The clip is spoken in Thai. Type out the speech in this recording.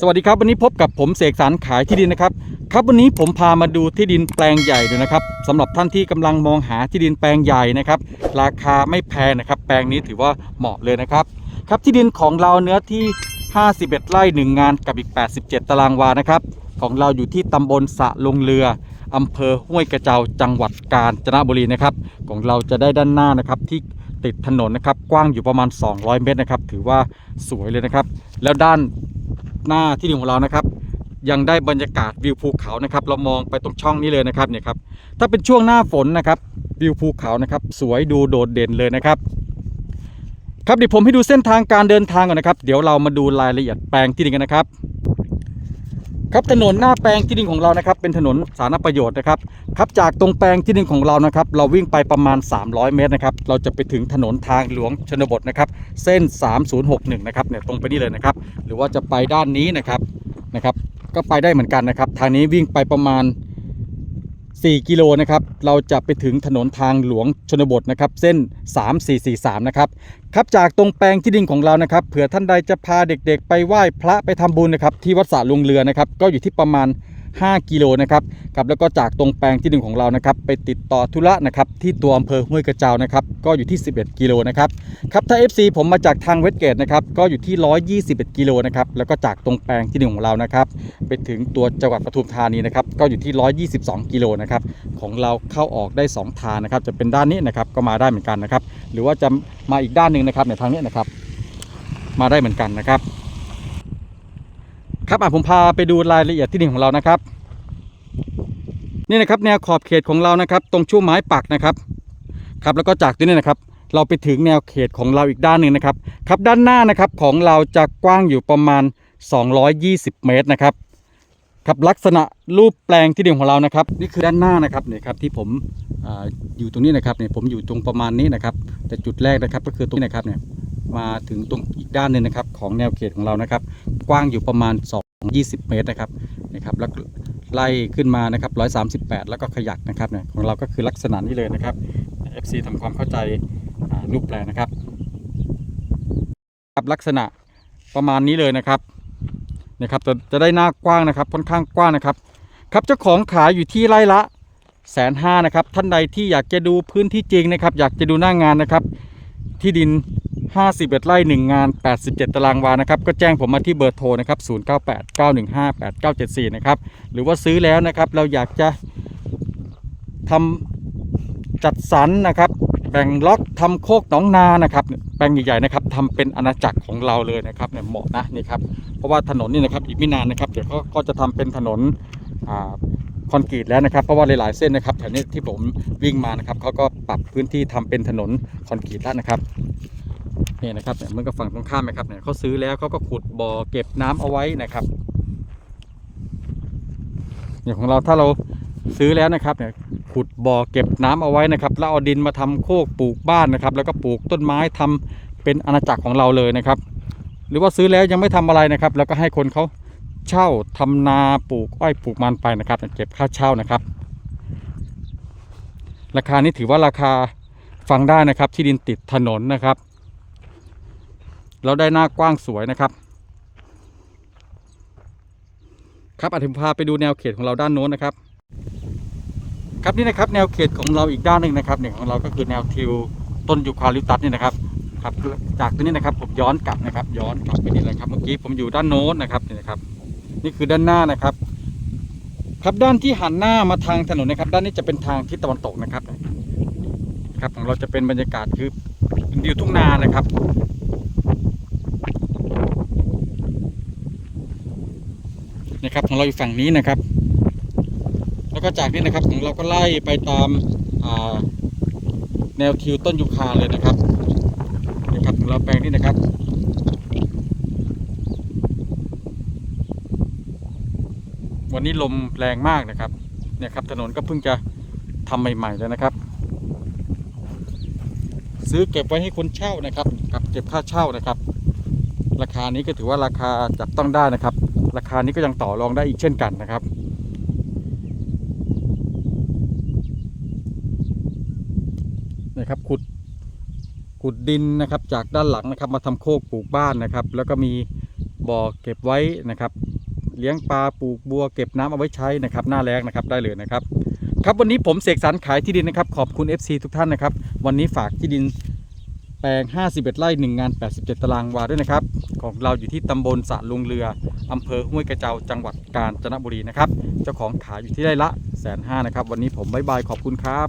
สวัสดีครับ วันนี้พบกับผมเสกสรรขายที่ดินนะครับ ครับวันนี้ผมพามาดูที่ดินแปลงใหญ่เลยนะครับสำหรับท่านที่กำลังมองหาที่ดินแปลงใหญ่นะครับ ราคาไม่แพงนะครับ แปลงนี้ถือว่าเหมาะเลยนะครับ ครับที่ดินของเราเนื้อที่ 51 ไร่1งานกับอีก 87 ตารางวานะครับ ของเราอยู่ที่ตำบลสะลงเรืออำเภอห้วยกระเจ้าจังหวัดกาญจนบุรีนะครับ ของเราจะได้ด้านหน้านะครับที่ติดถนนนะครับ กว้างอยู่ประมาณ 200 เมตรนะครับ ถือว่าสวยเลยนะครับ แล้วด้าน หน้าที่ดินของเรานะครับ ยังได้บรรยากาศวิวภูเขานะครับ เรามองไปตรงช่องนี้เลยนะครับเนี่ยครับถ้าเป็นช่วงหน้าฝนนะครับวิวภูเขานะครับ สวยดูโดดเด่นเลยนะครับ ครับเดี๋ยวผมให้ดูเส้นทางการเดินทางก่อนนะครับ เดี๋ยวเรามาดูรายละเอียดแปลงที่ดินกันนะครับ ครับถนนหน้าแปลงที่ดินของเรานะครับเป็นถนนสาธารณประโยชน์นะครับครับจากตรงแปลงที่ดินของเรานะครับเราวิ่งไปประมาณ 300 เมตรนะครับเราจะไปถึงถนนทางหลวงชนบทนะครับเส้น 3061นะครับเนี่ยตรงไปนี่เลยนะครับหรือว่าจะไปด้านนี้นะครับนะครับก็ไปได้เหมือนกันนะครับทางนี้วิ่งไปประมาณ 4 กิโลนะครับ เราจะไปถึงถนนทางหลวงชนบทนะครับ เส้น 3443 นะครับ ครับจากตรงแปลงที่ดินของเรานะครับ เผื่อท่านใดจะพาเด็กๆ ไปไหว้พระไปทำบุญนะครับ ที่วัดสระลุงเรือนะครับ ก็อยู่ที่ประมาณ 5 กิโลนะครับครับแล้วก็จากตรงแปลงที่ดินของเรานะครับไปติดต่อธุระนะครับที่ตัวอำเภอห้วยกระเจ้านะครับก็อยู่ที่ 11 กิโลนะครับครับถ้า FC ผมมาจากทางเวสเกตนะครับก็อยู่ที่ 121 กิโลนะครับแล้วก็จากตรงแปลงที่ดินของเรานะครับไปถึงตัวจังหวัดปทุมธานีนะครับก็อยู่ที่ 122 กิโลนะครับของเราเข้าออกได้ 2 ทางนะครับจะเป็นด้านนี้นะครับก็มาได้เหมือนกันนะครับหรือว่าจะมาอีกด้านหนึ่งนะครับในทางนี้นะครับมาได้เหมือนกันนะครับ ครับอะผมพาไปดูรายละเอียดที่ดินของเรานะครับ นี่นะครับแนวขอบเขตของเรานะครับ ตรงช่วงไม้ปักนะครับครับแล้วก็จากที่นี่นะครับ เราไปถึงแนวเขตของเราอีกด้านหนึ่งนะครับครับด้านหน้านะครับของเราจะกว้างอยู่ประมาณ 220 เมตรนะครับครับลักษณะรูปแปลงที่ดินของเรานะครับ นี่คือด้านหน้านะครับเนี่ยครับที่ผมอาอยู่ตรงนี้นะครับเนี่ยผมอยู่ตรงประมาณนี้นะครับ แต่จุดแรกนะครับก็คือตรงนี้นะครับเนี่ยมาถึงตรงอีกด้านหนึ่งนะครับ ของแนวเขตของเรานะครับ กว้างอยู่ประมาณ 20 เมตรนะครับนะครับแล้วไล่ขึ้นมานะครับ138 แล้วก็ขยักนะครับเนี่ยของเราก็คือลักษณะนี้เลยนะครับ FC ทำความเข้าใจรูปแปลนะครับครับลักษณะประมาณนี้เลยนะครับนะครับจะจะได้หน้ากว้างนะครับค่อนข้างกว้างนะครับ ครับเจ้าของขายอยู่ที่ไร่ละแสนห้านะครับท่านใดที่อยากจะดูพื้นที่จริงนะครับ อยากจะดูหน้างานนะครับ ที่ดิน 51 ไร่ 1 งาน 87 ตารางวานะครับ ก็แจ้งผมมาที่เบอร์โทรนะครับ 098 915 8974 นะครับ หรือว่าซื้อแล้วนะครับ เราอยากจะทำจัดสรรนะครับ แบ่งล็อกทำโคกหนองนานะครับ แปลงใหญ่ๆนะครับทำเป็นอาณาจักรของเราเลยนะครับเนี่ยเหมาะนะนี่ครับ เพราะว่าถนนนี่นะครับอีกไม่นานนะครับเดี๋ยวก็จะทำเป็นถนนอคอนกรีตแล้วนะครับเพราะว่าหลายๆเส้นนะครับแถวนี้ที่ผมวิ่งมานะครับเขาก็ปรับพื้นที่ทำเป็นถนนคอนกรีตแล้วนะครับ นี่นะครับเนี่ยมันก็ฝั่งตรงข้ามนะครับเนี่ยเขาซื้อแล้วเขาก็ขุดบ่อเก็บน้ำเอาไว้นะครับเนี่ยของเราถ้าเราซื้อแล้วนะครับเนี่ยขุดบ่อเก็บน้ำเอาไว้นะครับ แล้วเอาดินมาทำโคกปลูกบ้านนะครับ แล้วก็ปลูกต้นไม้ทำเป็นอาณาจักรของเราเลยนะครับ หรือว่าซื้อแล้วยังไม่ทำอะไรนะครับ แล้วก็ให้คนเขาเช่าทำนาปลูกอ้อยปลูกมันไปนะครับเก็บค่าเช่านะครับ ราคานี้ถือว่าราคาฟังได้นะครับที่ดินติดถนนนะครับ เราได้หน้ากว้างสวยนะครับ ครับอธิมพาไปดูแนวเขตของเราด้านโน้นนะครับ ครับนี่นะครับแนวเขตของเราอีกด้านหนึ่งนะครับเนี่ยของเราก็คือแนวทิวต้นยูคาลิปตัสนี่นะครับครับจากตรงนี้นะครับผมย้อนกลับนะครับ ย้อนกลับไปนี่เลยครับเมื่อกี้ผมอยู่ด้านโน้นนะครับนี่นะครับ นี่คือด้านหน้านะครับ ครับด้านที่หันหน้ามาทางถนนนะครับ ด้านนี้จะเป็นทางทิศตะวันตกนะครับ ครับของเราจะเป็นบรรยากาศคือวิวทุ่งนานะครับ นะครับของเราอยู่ฝั่งนี้นะครับ แล้วก็จากนี้นะครับของเราก็ไล่ไปตามาแนวทิวต้นยูคาเลยนะครับนะครับของเราแปลงนี้นะครับวันนี้ลมแรงมากนะครับ เนี่ยครับถนนก็เพิ่งจะทำใหม่ๆเลยนะครับ ซื้อเก็บไว้ให้คนเช่านะครับกับเก็บค่าเช่านะครับ ราคานี้ก็ถือว่าราคาจับต้องได้นะครับ ราคานี้ก็ยังต่อรองได้อีกเช่นกันนะครับ นะครับขุดขุดดินนะครับจากด้านหลังนะครับมาทำโคกปลูกบ้านนะครับ แล้วก็มีบ่อเก็บไว้นะครับ เลี้ยงปลาปลูกบัวเก็บน้ำเอาไว้ใช้นะครับ หน้าแล้งนะครับได้เลยนะครับ ครับวันนี้ผมเสกสรรขายที่ดินนะครับ ขอบคุณ FC ทุกท่านนะครับ วันนี้ฝากที่ดิน แปลง 51 ไร่1งาน 87 ตารางวาด้วยนะครับ ของเราอยู่ที่ตำบลสะลุงเรืออำเภอห้วยกระเจ้าจังหวัดกาญจนบุรีนะครับ เจ้าของขายอยู่ที่ไร่ละแสนห้านะครับ วันนี้ผมบายบายขอบคุณครับ